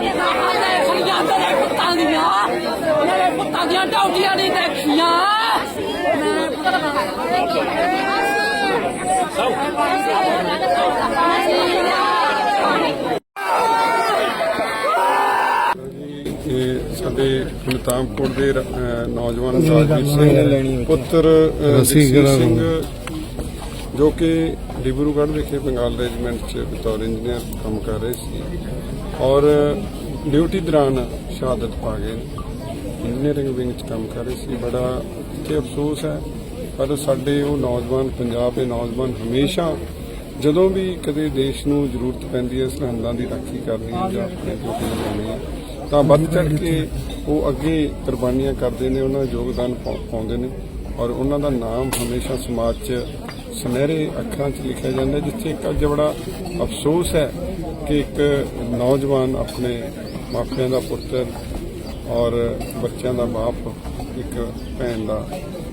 ਮੈਂ ਦੇਖੀਆਂ ਤੇਰੇ ਪੁੱਤਾਂ ਦੀਆਂ। ਮੇਰੇ ਪੁੱਤਾਂ ਦੀਆਂ ਡੌਟੀਆਂ ਨਹੀਂ ਦੇਖੀਆਂ। ਮੈਂ ਪੁੱਤਾਂ ਦਾ ਇਹ ਸਾਡੇ ਮਲਤਾਮਕੋਟ ਦੇ ਨੌਜਵਾਨ ਰਾਜਵੀਰ ਸਿੰਘ ਪੁੱਤਰ ਰਸੀਗਰ ਸਿੰਘ ਜੋ ਕਿ ਡਿਬਰੂਗੜ੍ਹ ਵਿਖੇ ਬੰਗਾਲ ਰੈਜੀਮੈਂਟ 'ਚ ਬਤੌਰ ਇੰਜੀਨੀਅਰ ਕੰਮ ਕਰ ਰਹੇ ਸੀ। ਔਰ ਡਿਊਟੀ ਦੌਰਾਨ ਸ਼ਹਾਦਤ ਪਾ ਗਏ ਇੰਜੀਨੀਅਰਿੰਗ ਵਿੰਗ 'ਚ ਕੰਮ ਕਰ ਰਹੇ ਸੀ। ਬੜਾ ਇੱਥੇ ਅਫਸੋਸ ਹੈ। ਪਰ ਸਾਡੇ ਉਹ ਨੌਜਵਾਨ, ਪੰਜਾਬ ਦੇ ਨੌਜਵਾਨ ਹਮੇਸ਼ਾ ਜਦੋਂ ਵੀ ਕਦੇ ਦੇਸ਼ ਨੂੰ ਜ਼ਰੂਰਤ ਪੈਂਦੀ ਹੈ ਸਰਹੰਦਾਂ ਦੀ ਰਾਖੀ ਕਰਨੀ ਹੈ ਜਾਂ ਆਪਣੇ ਡਿਊਟੀ ਨਿਭਾਉਣੀ ਹੈ ਤਾਂ ਵੱਧ ਚੜ ਕੇ ਉਹ ਅੱਗੇ ਕੁਰਬਾਨੀਆਂ ਕਰਦੇ ਨੇ, ਉਹਨਾਂ ਦਾ ਯੋਗਦਾਨ ਪਾਉਂਦੇ ਨੇ। ਔਰ ਉਹਨਾਂ ਦਾ ਨਾਮ ਹਮੇਸ਼ਾ ਸਮਾਜ 'ਚ ਸੁਨਹਿਰੇ ਅੱਖਰਾਂ 'ਚ ਲਿਖਿਆ ਜਾਂਦਾ, ਜਿੱਥੇ ਇੱਕ ਅੱਜ ਬੜਾ ਅਫਸੋਸ ਹੈ ਕਿ ਇੱਕ ਨੌਜਵਾਨ ਆਪਣੇ ਮਾਪਿਆਂ ਦਾ ਪੁੱਤਰ ਔਰ ਬੱਚਿਆਂ ਦਾ ਬਾਪ, ਇੱਕ ਭੈਣ ਦਾ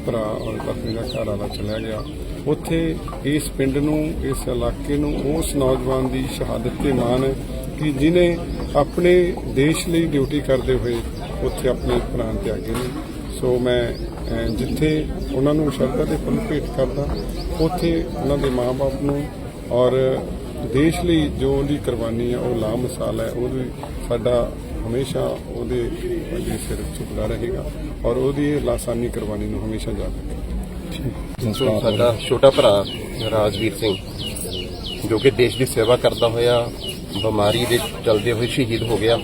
ਭਰਾ ਔਰ ਪਤਨੀ ਦਾ ਘਰ ਵਾਲਾ ਚਲਾ ਗਿਆ। ਉੱਥੇ ਇਸ ਪਿੰਡ ਨੂੰ, ਇਸ ਇਲਾਕੇ ਨੂੰ ਉਸ ਨੌਜਵਾਨ ਦੀ ਸ਼ਹਾਦਤ ਤੇ ਮਾਣ ਹੈ ਕਿ ਜਿਨੇ ਆਪਣੇ ਦੇਸ਼ ਲਈ ਡਿਊਟੀ ਕਰਦੇ ਹੋਏ ਉੱਥੇ ਆਪਣੇ ਪ੍ਰਾਣ ਤਿਆਗੇ ਨੇ। ਸੋ ਮੈਂ ਜਿੱਥੇ ਉਹਨਾਂ ਨੂੰ ਸ਼ਰਧਾ ਦੇ ਫੁੱਲ ਭੇਟ ਕਰਦਾ, ਉੱਥੇ ਉਹਨਾਂ ਦੇ ਮਾਪੇ ਨੂੰ ਔਰ ਦੇਸ਼ ਲਈ ਜੋ ਉਹਦੀ ਕੁਰਬਾਨੀ ਹੈ, ਉਹ ਲਾ ਮਿਸਾਲ ਹੈ ਉਹ ਸਾਡਾ ਹਮੇਸ਼ਾ ਉਹਦੇ ਅੱਗੇ ਸਿਰ ਝੁਕਦਾ ਰਹੇਗਾ ਔਰ ਉਹਦੀ ਲਾਸਾਨੀ ਕੁਰਬਾਨੀ ਨੂੰ ਹਮੇਸ਼ਾ ਯਾਦ ਰੱਖੇਗਾ। ਸਾਡਾ ਛੋਟਾ ਭਰਾ ਰਾਜਵੀਰ ਸਿੰਘ, ਜੋ ਕਿ ਦੇਸ਼ ਦੀ ਸੇਵਾ ਕਰਦਾ ਹੋਇਆ, ਬਿਮਾਰੀ ਦੇ ਚਲਦੇ ਹੋਏ ਸ਼ਹੀਦ ਹੋ ਗਿਆ,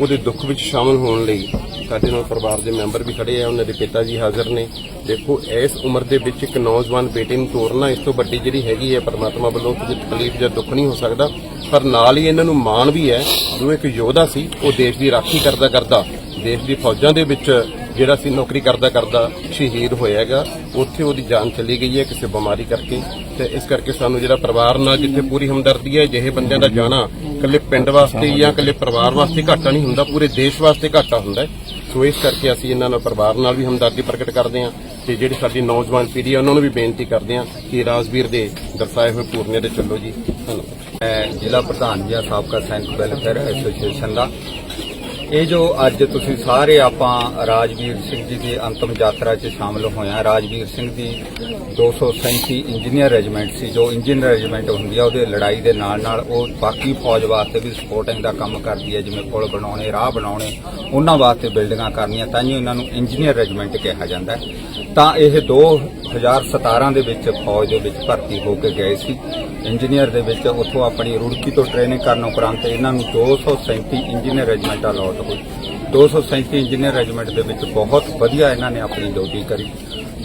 ਉਹਦੇ ਦੁੱਖ ਵਿੱਚ ਸ਼ਾਮਲ ਹੋਣ ਲਈ ਸਾਡੇ ਨਾਲ ਪਰਿਵਾਰ ਦੇ ਮੈਂਬਰ ਵੀ ਖੜੇ ਆ, ਉਹਨਾਂ ਦੇ ਪਿਤਾ ਜੀ ਹਾਜ਼ਰ ਨੇ। ਦੇਖੋ, ਇਸ ਉਮਰ ਦੇ ਵਿੱਚ ਇੱਕ ਨੌਜਵਾਨ ਬੇਟੇ ਨੂੰ ਤੋਰਨਾ ਇਸ ਤੋਂ ਵੱਡੀ ਜਿਹੜੀ ਹੈਗੀ ਹੈ ਪਰਮਾਤਮਾ ਵੱਲੋਂ ਕੁਝ ਤਕਲੀਫ ਜਾਂ ਦੁੱਖ ਨਹੀਂ ਹੋ ਸਕਦਾ, ਪਰ ਨਾਲ ਹੀ ਇਹਨਾਂ ਨੂੰ ਮਾਣ ਵੀ ਹੈ। ਜੋ ਇੱਕ ਯੋਧਾ ਸੀ, ਉਹ ਦੇਸ਼ ਦੀ ਰਾਖੀ ਕਰਦਾ ਕਰਦਾ, ਦੇਸ਼ ਦੀ ਫੌਜਾਂ ਦੇ ਵਿੱਚ ਜਿਹੜਾ ਸੀ ਨੌਕਰੀ ਕਰਦਾ ਕਰਦਾ ਸ਼ਹੀਦ ਹੋਇਆ ਹੈਗਾ। ਉੱਥੇ ਉਹਦੀ ਜਾਨ ਚਲੀ ਗਈ ਹੈ ਕਿਸੇ ਬਿਮਾਰੀ ਕਰਕੇ। ਤੇ ਇਸ ਕਰਕੇ ਸਾਨੂੰ ਜਿਹੜਾ ਪਰਿਵਾਰ ਨਾਲ ਜਿੱਥੇ ਪੂਰੀ ਹਮਦਰਦੀ ਹੈ, ਜਿਹੇ ਬੰਦਿਆਂ ਦਾ ਜਾਣਾ ਇਕੱਲੇ ਪਿੰਡ ਵਾਸਤੇ ਜਾਂ ਇਕੱਲੇ ਪਰਿਵਾਰ ਵਾਸਤੇ ਘਾਟਾ ਨਹੀਂ ਹੁੰਦਾ, ਪੂਰੇ ਦੇਸ਼ ਵਾਸਤੇ ਘਾਟਾ ਹੁੰਦਾ ਹੈ। ਸੋ ਇਸ ਕਰਕੇ ਅਸੀਂ ਇਹਨਾਂ ਨਾਲ ਪਰਿਵਾਰ ਨਾਲ ਵੀ ਹਮਦਰਦੀ ਪ੍ਰਗਟ ਕਰਦੇ ਹਾਂ ਤੇ ਜਿਹੜੀ ਸਾਡੀ ਨੌਜਵਾਨ ਪੀੜ੍ਹੀ ਹੈ ਉਹਨਾਂ ਨੂੰ ਵੀ ਬੇਨਤੀ ਕਰਦੇ ਹਾਂ ਕਿ ਰਾਜਵੀਰ ਦੇ ਦਰਸਾਏ ਹੋਏ ਪੂਰਨੇ ਤੇ ਚੱਲੋ ਜੀ। ਧੰਨਵਾਦ। ਮੈਂ ਜ਼ਿਲ੍ਹਾ ਪ੍ਰਧਾਨ ਜੀ ਸਾਬਕਾ ਸੈਨਿਕ ਵੈਲਫੇਅਰ ਐਸੋਸੀਏਸ਼ਨ ਦਾ ਇਹ ਜੋ ਅੱਜ ਤੁਸੀਂ ਸਾਰੇ ਆਪਾਂ ਰਾਜਵੀਰ ਸਿੰਘ ਜੀ ਦੀ ਅੰਤਮ ਯਾਤਰਾ 'ਚ ਸ਼ਾਮਲ ਹੋਏ ਹਾਂ। ਰਾਜਵੀਰ ਸਿੰਘ ਦੀ 237 ਇੰਜੀਨੀਅਰ ਰੈਜੀਮੈਂਟ ਸੀ, ਜੋ ਇੰਜੀਨੀਅਰ ਰੈਜੀਮੈਂਟ ਹੁੰਦੀ ਆ, ਉਹਦੇ ਲੜਾਈ ਦੇ ਨਾਲ ਨਾਲ ਉਹ ਬਾਕੀ ਫੌਜ ਵਾਸਤੇ ਵੀ ਸਪੋਰਟਿੰਗ ਦਾ ਕੰਮ ਕਰਦੀ ਹੈ ਜਿਵੇਂ ਪੁਲ ਬਣਾਉਣੇ, ਰਾਹ ਬਣਾਉਣੇ, ਉਹਨਾਂ ਵਾਸਤੇ ਬਿਲਡਿੰਗਾਂ ਕਰਨੀਆਂ, ਤਾਂ ਹੀ ਇਹਨਾਂ ਨੂੰ ਇੰਜੀਨੀਅਰ ਰੈਜੀਮੈਂਟ ਕਿਹਾ ਜਾਂਦਾ ਤਾਂ ਇਹ ਦੋ 2017 ਦੇ ਵਿੱਚ ਫੌਜ ਦੇ ਵਿੱਚ ਭਰਤੀ ਹੋ ਕੇ ਗਏ ਸੀ। ਇੰਜੀਨੀਅਰ ਦੇ ਵਿੱਚ ਉੱਥੋਂ ਆਪਣੀ ਰੁੜਕੀ ਤੋਂ ਟ੍ਰੇਨਿੰਗ ਕਰਨ ਉਪਰੰਤ ਇਹਨਾਂ ਨੂੰ 237 ਇੰਜੀਨੀਅਰ ਰੈਜੀਮੈਂਟ ਅਲਾਟ ਹੋਈ। 237 ਇੰਜੀਨੀਅਰ ਰੈਜੀਮੈਂਟ ਦੇ ਵਿੱਚ ਬਹੁਤ ਵਧੀਆ ਇਹਨਾਂ ਨੇ ਆਪਣੀ ਡਿਊਟੀ ਕਰੀ।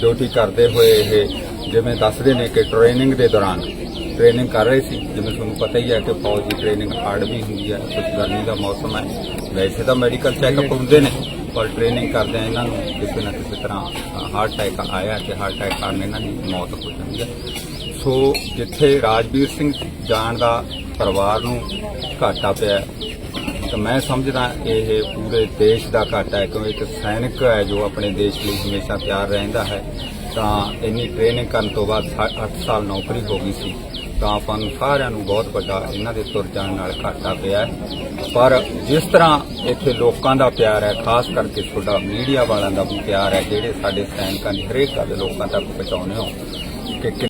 ਡਿਊਟੀ ਕਰਦੇ ਹੋਏ ਇਹ ਜਿਵੇਂ ਦੱਸਦੇ ਨੇ ਕਿ ਟ੍ਰੇਨਿੰਗ ਦੇ ਦੌਰਾਨ ਟ੍ਰੇਨਿੰਗ ਕਰ ਰਹੇ ਸੀ। ਜਿਵੇਂ ਤੁਹਾਨੂੰ ਪਤਾ ਹੀ ਹੈ ਕਿ ਫੌਜ ਦੀ ਟ੍ਰੇਨਿੰਗ ਹਾਰਡ ਵੀ ਹੁੰਦੀ ਹੈ ਕੁਝ ਗਰਮੀ ਦਾ ਮੌਸਮ ਹੈ। ਵੈਸੇ ਤਾਂ ਮੈਡੀਕਲ ਚੈੱਕਅਪ ਹੁੰਦੇ ਨੇ। ਪਰ ਟ੍ਰੇਨਿੰਗ ਕਰਦੇ ਆ ਇਹਨਾਂ ਨੂੰ, ਕਿਸੇ ਨਾ ਕਿਸੇ ਤਰ੍ਹਾਂ ਹਾਰਟ ਅਟੈਕ ਆਇਆ ਤੇ ਹਾਰਟ ਅਟੈਕ ਕਾਰਨ ਇਹਨਾਂ ਦੀ ਮੌਤ ਹੋ ਜਾਂਦੀ ਹੈ। ਸੋ ਜਿੱਥੇ ਰਾਜਵੀਰ ਸਿੰਘ ਜਾਣ ਦਾ ਪਰਿਵਾਰ ਨੂੰ ਘਾਟਾ ਪਿਆ ਤਾਂ ਮੈਂ ਸਮਝਦਾ ਇਹ ਪੂਰੇ ਦੇਸ਼ ਦਾ ਘਾਟਾ ਹੈ, ਕਿਉਂਕਿ ਇੱਕ ਸੈਨਿਕ ਹੈ ਜੋ ਆਪਣੇ ਦੇਸ਼ ਲਈ ਹਮੇਸ਼ਾ ਤਿਆਰ ਰਹਿੰਦਾ ਹੈ, ਤਾਂ ਇੰਨੀ ਟ੍ਰੇਨਿੰਗ ਕਰਨ ਤੋਂ ਬਾਅਦ 8 ਸਾਲ ਨੌਕਰੀ ਹੋ ਗਈ ਸੀ। ਤਾਂ ਆਪਾਂ ਨੂੰ ਸਾਰਿਆਂ ਨੂੰ ਬਹੁਤ ਵੱਡਾ ਇਹਨਾਂ ਦੇ ਤੁਰ ਜਾਣ ਨਾਲ ਘਾਟਾ ਪਿਆ ਪਰ ਜਿਸ ਤਰ੍ਹਾਂ ਇੱਥੇ ਲੋਕਾਂ ਦਾ ਪਿਆਰ ਹੈ, ਖਾਸ ਕਰਕੇ ਤੁਹਾਡਾ ਮੀਡੀਆ ਵਾਲਿਆਂ ਦਾ ਵੀ ਪਿਆਰ ਹੈ, ਜਿਹੜੇ ਸਾਡੇ ਸੈਨਿਕਾਂ ਦੀ ਹਰੇਕ ਗੱਲ ਲੋਕਾਂ ਤੱਕ ਪਹੁੰਚਾਉਂਦੇ ਹੋ ਕਿ